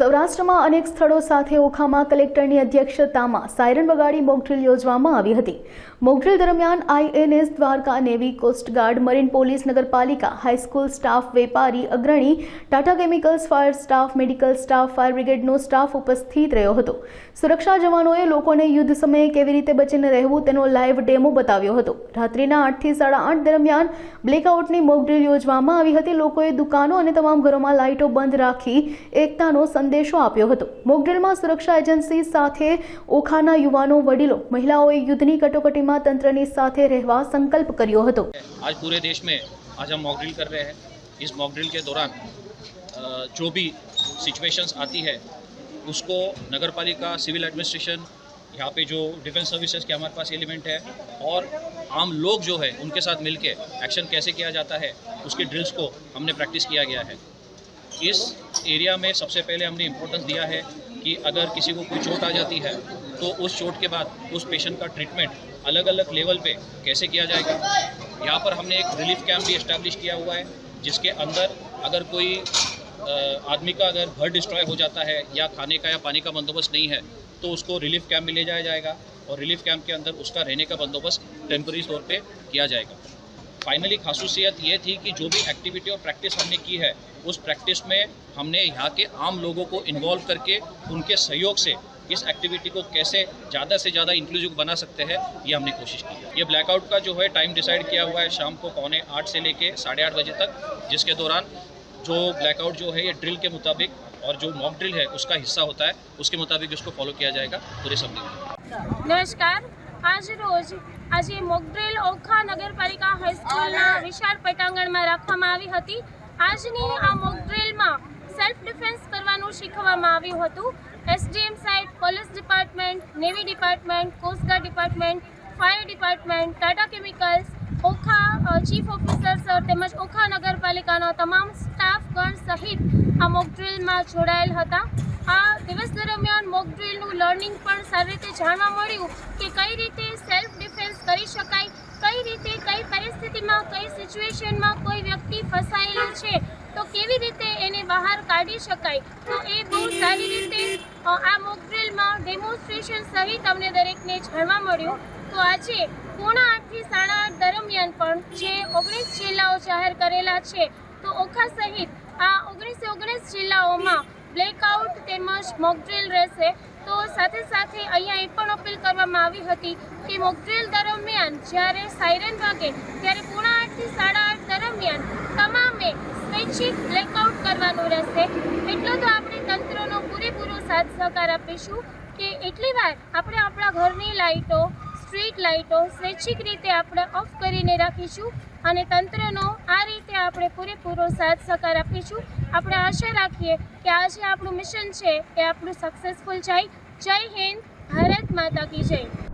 સૌરાષ્ટ્રમાં અનેક સ્થળો સાથે ઓખામાં કલેક્ટરની અધ્યક્ષતામાં સાયરન વગાડી મોકડ્રીલ યોજવામાં આવી હતી. મોકડ્રીલ દરમિયાન INS Dwarka navy coast guard marine police, નગરપાલિકા, હાઈસ્કૂલ સ્ટાફ, વેપારી, અગ્રણી, Tata chemicals, fire staff, medical staff, fire બ્રિગેડનો staff ઉપસ્થિત રહ્યો હતો. સુરક્ષા જવાનોએ લોકોને યુદ્ધ સમયે કેવી રીતે બચીને રહેવું તેનો લાઈવ ડેમો બતાવ્યો હતો. રાત્રિના આઠથી સાડા આઠ દરમિયાન બ્લેકઆઉટની મોકડ્રીલ યોજવામાં આવી હતી. લોકોએ દુકાનો અને તમામ ઘરોમાં લાઇટો બંધ રાખી એકતાનો સંદેશો આપ્યો હતો મોકડ્રીલમાં સુરક્ષા એજન્સી સાથે ઓખાના યુવાનો વડીલો મહિલાઓએ યુદ્ધની કટોકટીમાં તંત્રની સાથે રહેવા સંકલ્પ કર્યો હતો आज पूरे देश में आज हम मॉक ड्रिल कर रहे हैं इस मॉक ड्रिल के दौरान अ, जो भी सिचुएशंस आती है उसको नगर पालिका सिविल एडमिनिस्ट्रेशन यहाँ पे जो डिफेंस सर्विसेज के हमारे पास एलिमेंट है और आम लोग जो है उनके साथ मिलके एक्शन कैसे किया जाता है उसके ड्रिल्स को हमने प्रैक्टिस किया गया है इस एरिया में सबसे पहले हमने इम्पोर्टेंस दिया है कि अगर किसी को कोई चोट आ जाती है तो उस चोट के बाद उस पेशेंट का ट्रीटमेंट अलग अलग लेवल पे कैसे किया जाएगा? यहाँ पर हमने एक रिलीफ कैंप भी इस्टेब्लिश किया हुआ है, जिसके अंदर अगर कोई आदमी का अगर घर डिस्ट्रॉय हो जाता है या खाने का या पानी का बंदोबस्त नहीं है तो उसको रिलीफ कैंप में ले जाया जाएगा और रिलीफ कैंप के अंदर उसका रहने का बंदोबस्त टेम्पररी तौर पर किया जाएगा। फाइनली खासूसियत ये थी कि जो भी एक्टिविटी और प्रैक्टिस हमने की है, उस प्रैक्टिस में हमने यहाँ के आम लोगों को इन्वॉल्व करके उनके सहयोग से इस एक्टिविटी को कैसे ज़्यादा से ज़्यादा इंक्लूसिव बना सकते हैं ये हमने कोशिश की है ये ब्लैकआउट का जो है टाइम डिसाइड किया हुआ है शाम को पौने आठ से लेके साढ़े आठ बजे तक जिसके दौरान जो ब्लैकआउट जो है ये ड्रिल के मुताबिक और जो मॉक ड्रिल है उसका हिस्सा होता है उसके मुताबिक इसको फॉलो किया जाएगा पूरे सभी में નમસ્કાર આજ રોજ આજે મોકડ્રીલ ઓખા નગરપાલિકા હાઈસ્કૂલના વિશાળ પટાંગણમાં રાખવામાં આવી હતી આજની આ મોકડ્રીલમાં સેલ્ફ ડિફેન્સ કરવાનું શીખવવામાં આવ્યું હતું. SDM site police department navy department coast guard department fire department Tata chemicals Okha chief officer sir તેમજ ઓખા નગરપાલિકાના તમામ સ્ટાફગણ સહિત આ મોકડ્રીલમાં જોડાયેલ હતા. આ દિવસ દરમિયાન મોક ડ્રિલનું લર્નિંગ પણ સારી રીતે જાણવા મળ્યું કે કઈ રીતે સેલ્ફ ડિફેન્સ કરી શકાય, કઈ રીતે, કઈ પરિસ્થિતિમાં, કઈ સિચ્યુએશનમાં કોઈ વ્યક્તિ ફસાયેલો છે, તો કેવી રીતે એને બહાર કાઢી શકાય. તો એ બહુ સારી રીતે આ મોક ડ્રીલમાં ડેમોન્સ્ટ્રેશન સહિત અમને દરેકને જાણવા મળ્યું. તો આજે પૂર્ણ આઠથી સાડા આઠ દરમિયાન પણ જે ઓગણીસ જિલ્લાઓ જાહેર કરેલા છે, તો ઓખા સહિત આ ઓગણીસે ઓગણીસ જિલ્લાઓમાં બ્લેકઆઉટ તેમજ મોકડ્રીલ રહેશે. તો સાથે સાથે અહીંયા એ પણ અપીલ કરવામાં આવી હતી કે મોકડ્રીલ દરમિયાન જ્યારે સાયરન વાગે, ત્યારે પૂર્ણ આઠથી સાડા આઠ દરમિયાન તમામે સ્વૈચ્છિક બ્લેકઆઉટ કરવાનું રહેશે એટલો તો આપણે તંત્રનો પૂરેપૂરો સાથ સહકાર આપીશું કે એટલી વાર આપણે આપણા ઘરની લાઇટો, સ્ટ્રીટ લાઇટો સ્વૈચ્છિક રીતે આપણે ઓફ કરીને રાખીશું અને તંત્રનો આ રીતે આપણે પૂરેપૂરો સાથ સહકાર આપીશું. આપણે આશા રાખીએ કે આજે આપણું મિશન છે એ આપણું સક્સેસફુલ જાય. જય હિન્દ, ભારત માતા કી જય.